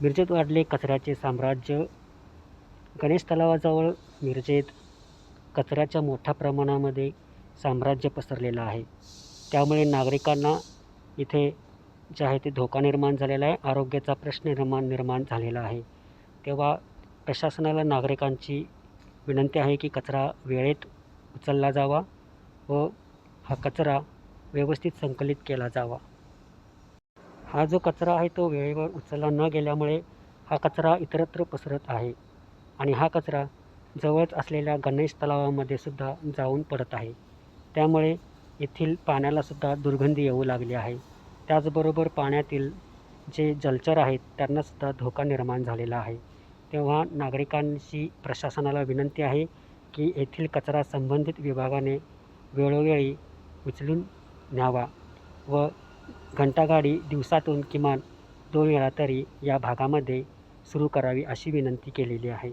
मिरजेत वाढले कचऱ्याचे साम्राज्य. गणेश तलावाजवळ मिरजेत कचऱ्याच्या मोठ्या प्रमाणामध्ये साम्राज्य पसरलेलं आहे. त्यामुळे नागरिकांना इथे जे आहे ते धोका निर्माण झालेला आहे आरोग्याचा प्रश्न निर्माण निर्माण झालेला आहे. तेव्हा प्रशासनाला नागरिकांची विनंती आहे की कचरा वेळेत उचलला जावा व हा कचरा व्यवस्थित संकलित केला जावा. हा जो कचरा आहे तो वेळेवर उचलला न गेल्यामुळे हा कचरा इतरत्र पसरत आहे आणि हा कचरा जवळच असलेल्या गणेश तलावामध्ये सुद्धा जाऊन पडत आहे. त्यामुळे येथील पाण्यालासुद्धा दुर्गंधी येऊ लागली आहे. त्याचबरोबर पाण्यातील जे जलचर आहेत त्यांनासुद्धा धोका निर्माण झालेला आहे. तेव्हा नागरिकांशी प्रशासनाला विनंती आहे की येथील कचरा संबंधित विभागाने वेळोवेळी उचलून न्यावा व घंटागाडी दिवसातून किमान दोन वेळा तरी या भागामध्ये सुरू करावी अशी विनंती केलेली आहे.